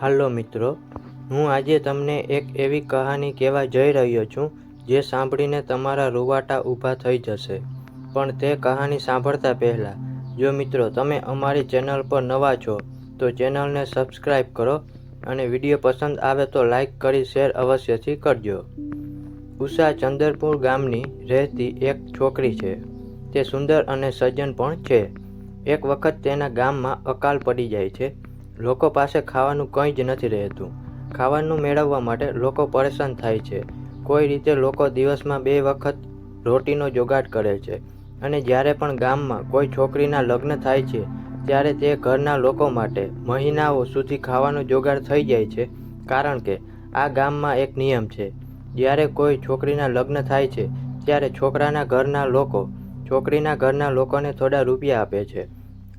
હાલો મિત્રો, હું આજે તમને એક એવી કહાની કહેવા જઈ રહ્યો છું, જે સાંભળીને તમારા રૂવાટા ઊભા થઈ જશે. પણ તે કહાની સાંભળતા પહેલાં, જો મિત્રો તમે અમારી ચેનલ પર નવા છો, તો ચેનલને સબસ્ક્રાઈબ કરો અને વીડિયો પસંદ આવે તો લાઈક કરી શેર અવશ્યથી કરજો. ઉષા ચંદરપુર ગામની રહેતી એક છોકરી છે. તે સુંદર અને સજ્જન પણ છે. એક વખત તેના ગામમાં અકાલ પડી જાય છે. લોકો પાસે ખાવાનું કંઈ જ નથી રહેતું. ખાવાનું મેળવવા માટે લોકો પરેશાન થાય છે. કોઈ રીતે લોકો દિવસમાં બે વખત રોટીનો જોગાડ કરે છે. અને જ્યારે પણ ગામમાં કોઈ છોકરીના લગ્ન થાય છે, ત્યારે તે ઘરના લોકો માટે મહિનાઓ સુધી ખાવાનો જોગાડ થઈ જાય છે. કારણ કે આ ગામમાં એક નિયમ છે. જ્યારે કોઈ છોકરીના લગ્ન થાય છે, ત્યારે છોકરાના ઘરના લોકો છોકરીના ઘરના લોકોને થોડા રૂપિયા આપે છે.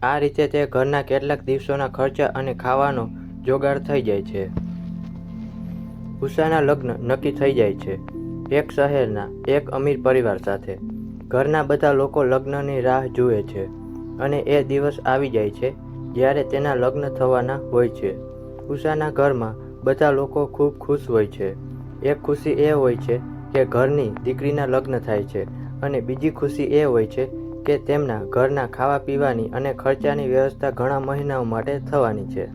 આ રીતે તે ઘરના કેટલાક દિવસોના ખર્ચા અને ખાવાનો જોગાડ થઈ જાય છે. ઉષાના લગ્ન નક્કી થઈ જાય છે, એક શહેરના, એક અમીર પરિવાર સાથે. ઘરના બધા લોકો લગ્નની રાહ જુએ છે અને એ દિવસ આવી જાય છે જ્યારે તેના લગ્ન થવાના હોય છે. ઉષાના ઘરમાં બધા લોકો ખૂબ ખુશ હોય છે. એક ખુશી એ હોય છે કે ઘરની દીકરીના લગ્ન થાય છે અને બીજી ખુશી એ હોય છે કે તેમના ઘરના ખાવા પીવાની અને ખર્ચાની વ્યવસ્થા ઘણા મહિનાઓ માટે થવાની છે.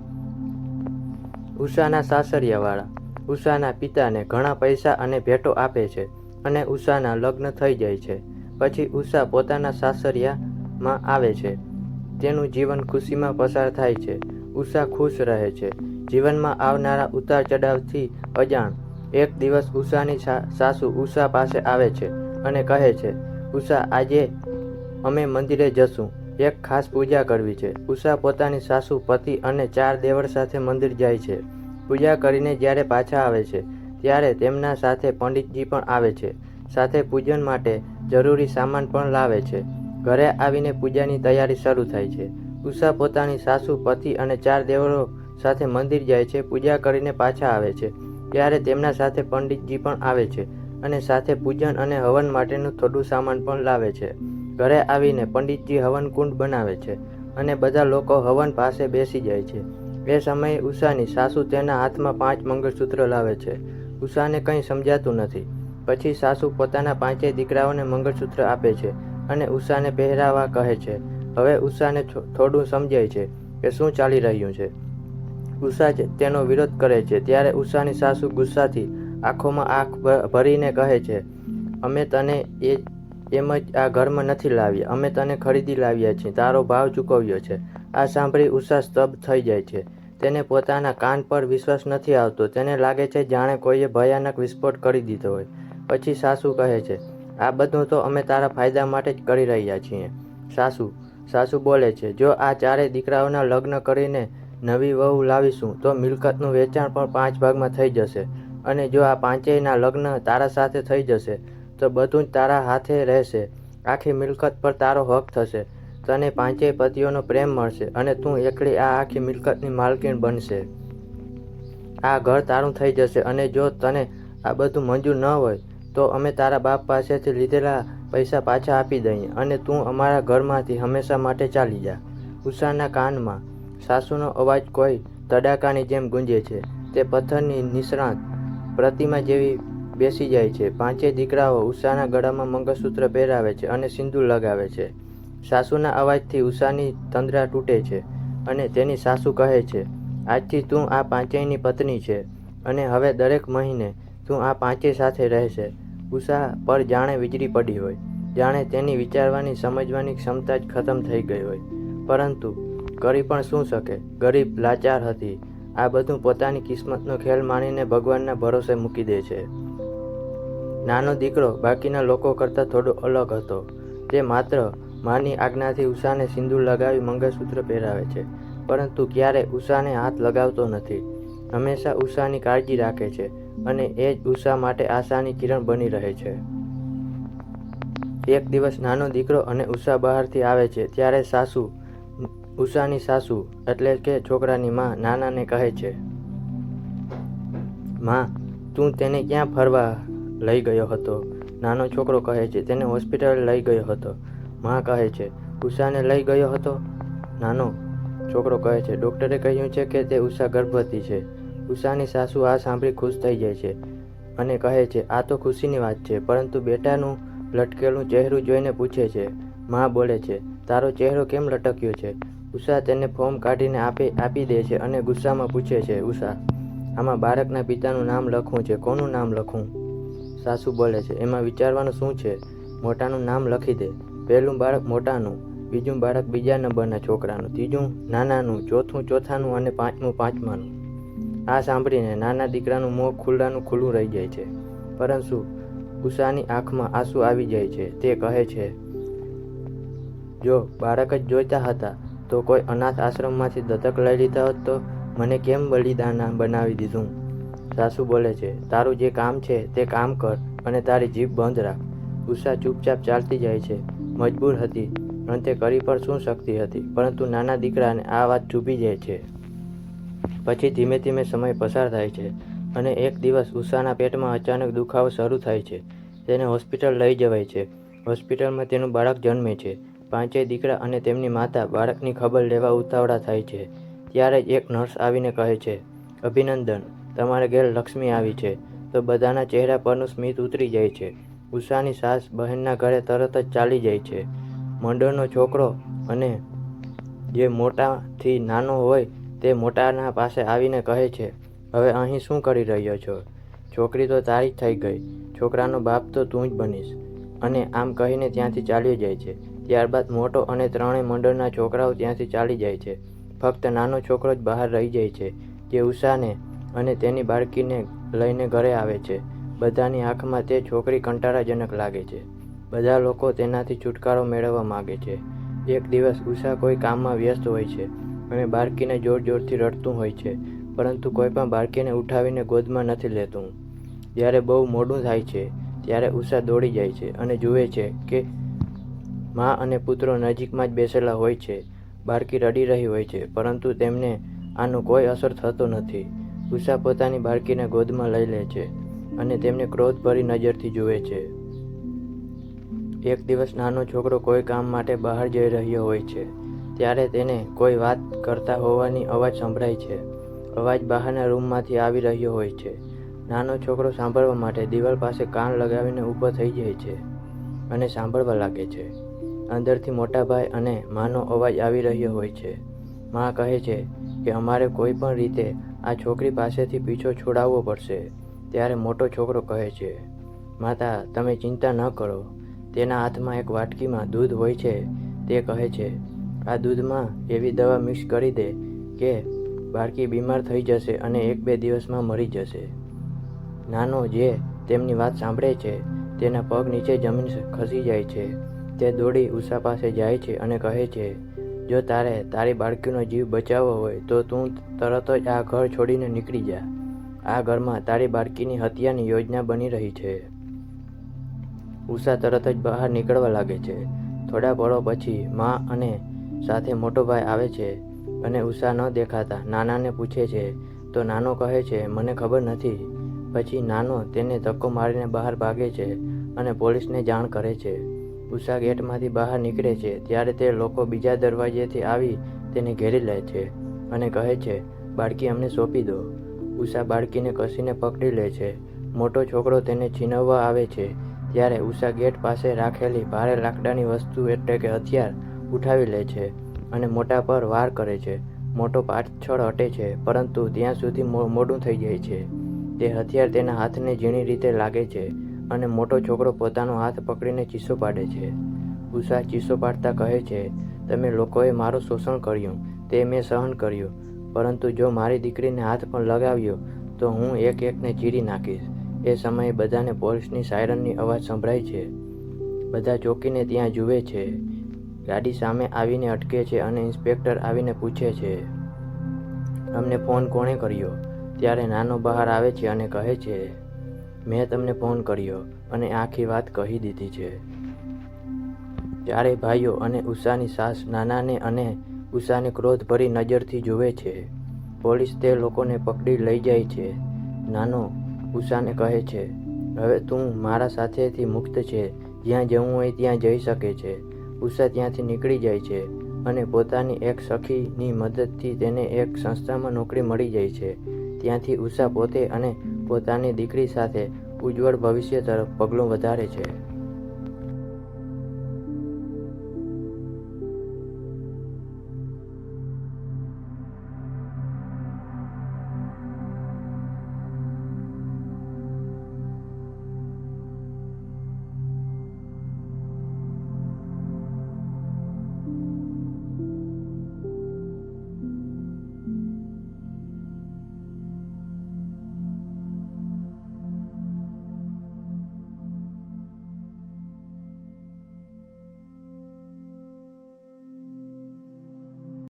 ઉષાના સાસરિયાવાળા, ઉષાના પિતાને ઘણા પૈસા અને ભેટો આપે છે અને ઉષાના લગ્ન થઈ જાય છે. પછી ઉષા પોતાના સાસરિયામાં આવે છે. તેનું જીવન ખુશીમાં પસાર થાય છે. ઉષા ખુશ રહે છે. જીવનમાં આવનારા ઉતાર ચઢાવથી અજાણ, એક દિવસ ઉષાની સાસુ ઉષા પાસે આવે છે અને કહે છે, ઉષા, આજે અમે મંદિરે જશું. એક ખાસ પૂજા કરવી છે. ઉષા પોતાની સાસુ, પતિ અને ચાર દેવર સાથે મંદિર જાય છે. પૂજા કરીને જ્યારે પાછા આવે છે, ત્યારે તેમના સાથે પંડિતજી પણ આવે છે. સાથે પૂજન માટે જરૂરી સામાન પણ લાવે છે. ઘરે આવીને પૂજાની તૈયારી શરૂ થાય છે. ઉષા પોતાની સાસુ, પતિ અને ચાર દેવરો સાથે મંદિર જાય છે, પૂજા કરીને પાછા આવે છે. ત્યારે તેમના સાથે પંડિતજી પણ આવે છે અને સાથે પૂજન અને હવન માટેનું થોડું સામાન પણ લાવે છે. ઘરે આવીને પંડિતજી હવનકુંડ બનાવે છે અને બધા લોકો હવન પાસે બેસી જાય છે. એ સમયે ઉષાની સાસુ તેના હાથમાં પાંચ મંગળસૂત્ર લાવે છે. ઉષાને કંઈ સમજાતું નથી. પછી સાસુ પોતાના પાંચેય દીકરાઓને મંગળસૂત્ર આપે છે અને ઉષાને પહેરાવા કહે છે. હવે ઉષાને થોડું સમજાય છે કે શું ચાલી રહ્યું છે. ઉષા તેનો વિરોધ કરે છે ત્યારે ઉષાની સાસુ ગુસ્સાથી આંખોમાં આંખ ભરીને કહે છે, અમે તને એ એમ જ આ ઘરમાં નથી લાવ્યા અમે તને ખરીદી લાવ્યા છીએ. તારો ભાવ ચૂકવ્યો છે. આ સાંભળી ઉષા સ્તબ્ધ થઈ જાય છે. તેને પોતાના કાન પર વિશ્વાસ નથી આવતો. તેને લાગે છે જાણે કોઈએ ભયાનક વિસ્ફોટ કરી દીધો હોય. પછી સાસુ કહે છે, આ બધું તો અમે તારા ફાયદા માટે જ કરી રહ્યા છીએ. સાસુ સાસુ બોલે છે, જો આ ચારેય દીકરાઓના લગ્ન કરીને નવી વહુ લાવીશું, તો મિલકતનું વેચાણ પણ પાંચ ભાગમાં થઈ જશે. અને જો આ પાંચેયના લગ્ન તારા સાથે થઈ જશે તો બધું જ તારા હાથે રહેશે. આખી મિલકત પર તારો હક થશે. તને પાંચેય પતિઓનો પ્રેમ મળશે અને તું એકલી આ આખી મિલકતની માલકીણ બનશે. આ ઘર તારું થઈ જશે અને જો તને આ બધું મંજૂર ન હોય, તો અમે તારા બાપ પાસેથી લીધેલા પૈસા પાછા આપી દઈએ અને તું અમારા ઘરમાંથી હંમેશા માટે ચાલી જા. ઉષાના કાનમાં સાસુનો અવાજ કોઈ તડાકાની જેમ ગુંજે છે. તે પથ્થરની નિષ્ણાત પ્રતિમા જેવી બેસી જાય છે. પાંચેય દીકરાઓ ઉષાના ગળામાં મંગળસૂત્ર પહેરાવે છે અને સિંદૂર લગાવે છે. સાસુના અવાજથી ઉષાની તંદ્રા તૂટે છે અને તેની સાસુ કહે છે, આજથી તું આ પાંચેયની પત્ની છે અને હવે દરેક મહિને તું આ પાંચેય સાથે રહેશે. ઉષા પર જાણે વીજળી પડી હોય, જાણે તેની વિચારવાની, સમજવાની ક્ષમતા જ ખતમ થઈ ગઈ હોય. પરંતુ કરી પણ શું શકે? ગરીબ, લાચાર હતી. આ બધું પોતાની કિસ્મતનો ખેલ માનીને ભગવાનના ભરોસે મૂકી દે છે. નાનો દીકરો બાકીના લોકો કરતાં થોડો અલગ હતો તે માત્ર માની આજ્ઞાથી ઉષાને સિંદૂર લગાવી મંગળસૂત્ર પહેરાવે છે, પરંતુ ક્યારે ઉષાને હાથ લગાવતો નથી. હંમેશા ઉષાની કાળજી રાખે છે અને એ જ ઉષા માટે આશાની કિરણ બની રહે છે. એક દિવસ નાનો દીકરો અને ઉષા બહારથી આવે છે, ત્યારે સાસુ, ઉષાની સાસુ, એટલે કે છોકરાની માં નાનાને કહે છે, માં, તું તેને ક્યાં ફરવા લઈ ગયો હતો. નાનો છોકરો કહે છે, તેને હોસ્પિટલ લઈ ગયો હતો. માં કહે છે, ઉષાને લઈ ગયો હતો? નાનો છોકરો કહે છે, ડૉક્ટરે કહ્યું છે કે તે ઉષા ગર્ભવતી છે. ઉષાની સાસુ આ સાંભળી ખુશ થઈ જાય છે અને કહે છે, આ તો ખુશીની વાત છે, પરંતુ બેટાનું લટકેલું ચહેરું જોઈને પૂછે છે. માં બોલે છે, તારો ચહેરો કેમ લટક્યો છે? ઉષા તેને ફોર્મ કાઢીને આપે, આપી દે છે અને ગુસ્સામાં પૂછે છે, ઉષા, આમાં બાળકના પિતાનું નામ લખવું છે, કોનું નામ લખું સાસુ બોલે છે, એમાં વિચારવાનું શું છે? મોટાનું નામ લખી દે. પહેલું બાળક મોટાનું, બીજું બાળક બીજા નંબરના છોકરાનું, ત્રીજું નાનાનું, ચોથું ચોથાનું અને પાંચમું પાંચમાનું. આ સાંભળીને નાના દીકરાનું મોં ખુલ્લાનું ખુલ્લું રહી જાય છે. પરંતુ ઉષાની આંખમાં આંસુ આવી જાય છે. તે કહે છે, જો બાળક જ જોઈતા હતા, તો કોઈ અનાથ આશ્રમમાંથી દત્તક લઈ લીધા હોત તો મને કેમ બલિદાન બનાવી દીધું? સાસુ બોલે છે, તારું જે કામ છે તે કામ કર અને તારી જીભ બંધ રાખ. ઉષા ચૂપચાપ ચાલતી જાય છે. મજબૂર હતી અને તે કરી પણ શું શક્તિ હતી? પરંતુ નાના દીકરાને આ વાત ચૂપી જાય છે. પછી ધીમે ધીમે સમય પસાર થાય છે અને એક દિવસ ઉષાના પેટમાં અચાનક દુખાવો શરૂ થાય છે. તેને હોસ્પિટલ લઈ જવાય છે. હોસ્પિટલમાં તેનું બાળક જન્મે છે. પાંચેય દીકરા અને તેમની માતા બાળકની ખબર લેવા ઉતાવળા થાય છે. ત્યારે એક નર્સ આવીને કહે છે, અભિનંદન. તમારે ઘેર લક્ષ્મી આવી છે, તો બધાના ચહેરા પરનું સ્મિત ઉતરી જાય છે. ઉષાની સાસ બહેનના ઘરે તરત જ ચાલી જાય છે. મંડળનો છોકરો અને જે મોટાથી નાનો હોય તે મોટાના પાસે આવીને કહે છે, હવે અહીં શું કરી રહ્યો છો? છોકરી તો તારી જ થઈ ગઈ. છોકરાનો બાપ તો તું જ બનીશ. અને આમ કહીને ત્યાંથી ચાલ્યો જાય છે. ત્યારબાદ મોટો અને ત્રણેય મંડળના છોકરાઓ ત્યાંથી ચાલી જાય છે. ફક્ત નાનો છોકરો જ બહાર રહી જાય છે, જે ઉષાને અને તેની બાળકીને લઈને ઘરે આવે છે. બધાની આંખમાં તે છોકરી કંટાળાજનક લાગે છે. બધા લોકો તેનાથી છુટકારો મેળવવા માગે છે. એક દિવસ ઉષા કોઈ કામમાં વ્યસ્ત હોય છે અને બાળકીને જોર જોરથી રડતું હોય છે, પરંતુ કોઈ પણ બાળકીને ઉઠાવીને ગોદમાં નથી લેતું. જ્યારે બહુ મોડું થાય છે, ત્યારે ઉષા દોડી જાય છે અને જુએ છે કે મા અને પુત્રો નજીકમાં જ બેસેલા હોય છે. બાળકી રડી રહી હોય છે, પરંતુ તેમને આનો કોઈ અસર થતો નથી. ઉષા પોતાની બાળકીને ગોદમાં લઈ લે છે અને તેમને ક્રોધભરી નજરથી જુએ છે. એક દિવસ નાનો છોકરો કોઈ કામ માટે બહાર જઈ રહ્યો હોય છે, ત્યારે તેને કોઈ વાત કરતા હોવાની અવાજ સંભળાય છે. અવાજ બહારના રૂમમાંથી આવી રહ્યો હોય છે. નાનો છોકરો સાંભળવા માટે દિવાલ પાસે કાન લગાવીને ઊભો થઈ જાય છે અને સાંભળવા લાગે છે. અંદરથી મોટા ભાઈ અને માનો અવાજ આવી રહ્યો હોય છે. મા કહે છે કે અમારે કોઈ પણ રીતે આ છોકરી પાસેથી પીછો છોડાવવો પડશે, ત્યારે મોટો છોકરો કહે છે, માતા, તમે ચિંતા ન કરો. તેના હાથમાં એક વાટકીમાં દૂધ હોય છે. તે કહે છે, આ દૂધમાં એવી દવા મિક્સ કરી દે કે બાળકી બીમાર થઈ જશે અને એક બે દિવસમાં મરી જશે. નાનો જે તેમની વાત સાંભળે છે, તેના પગ નીચે જમીન ખસી જાય છે. તે દોડી ઉષા પાસે જાય છે અને કહે છે જો તારે તારી બાળકીનો જીવ બચાવવો હોય, તો તું તરત જ આ ઘર છોડીને નીકળી જા. આ ઘરમાં તારી બાળકીની હત્યાની યોજના બની રહી છે. ઉષા તરત જ બહાર નીકળવા લાગે છે. થોડા પળો પછી મા અને સાથે મોટો ભાઈ આવે છે અને ઉષા ન દેખાતા નાનાને પૂછે છે, તો નાનો કહે છે, મને ખબર નથી. પછી નાનો તેને ધક્કો મારીને બહાર ભાગે છે અને પોલીસને જાણ કરે છે. ઉષા ગેટમાંથી બહાર નીકળે છે, ત્યારે તે લોકો બીજા દરવાજેથી આવી તેને ઘેરી લે છે અને કહે છે, બાળકી, અમને સોંપી દો. ઉષા બાળકીને કસીને પકડી લે છે. મોટો છોકરો તેને છીનવવા આવે છે, ત્યારે ઉષા ગેટ પાસે રાખેલી ભારે લાકડાની વસ્તુ એટલે કે હથિયાર ઉઠાવી લે છે અને મોટા પર વાર કરે છે. મોટો પાછળ હટે છે, પરંતુ ત્યાં સુધી મોડું થઈ જાય છે. તે હથિયાર તેના હાથને ઝીણી રીતે લાગે છે. અને મોટો છોકરો પોતાનો હાથ પકડીને ચીસો પાડે છે. ઉષા ચીસો પાડતા કહે છે, તમે લોકોએ મારું શોષણ કર્યું, તે મેં સહન કર્યું. પરંતુ જો મારી દીકરીને હાથ પણ લગાવ્યો, તો હું એક એકને ચીરી નાખીશ. એ સમયે બધાને પોલીસની સાયરનની અવાજ સંભળાય છે. બધા ચોકીને ત્યાં જુએ છે. ગાડી સામે આવીને અટકે છે અને ઇન્સ્પેક્ટર આવીને પૂછે છે, અમને ફોન કોણે કર્યો? ત્યારે નાનો બહાર આવે છે અને કહે છે મેં તમને ફોન કર્યો અને આખી વાત કહી દીધી છે. ચારે ભાઈઓ અને ઉષાની સાસ નાનાને અને ઉષાને ક્રોધભરી નજરથી જુએ છે. પોલીસ તે લોકોને પકડી લઈ જાય છે. નાનો, ઉષાને કહે છે, હવે તું મારા સાથેથી મુક્ત છે. જ્યાં જવું હોય ત્યાં જઈ શકે છે. ઉષા ત્યાંથી નીકળી જાય છે અને પોતાની એક સખીની મદદથી તેને એક સંસ્થામાં નોકરી મળી જાય છે. ત્યાંથી ઉષા પોતે અને પોતાની દીકરી સાથે ઉજ્જવળ ભવિષ્ય તરફ પગલું વધારે છે.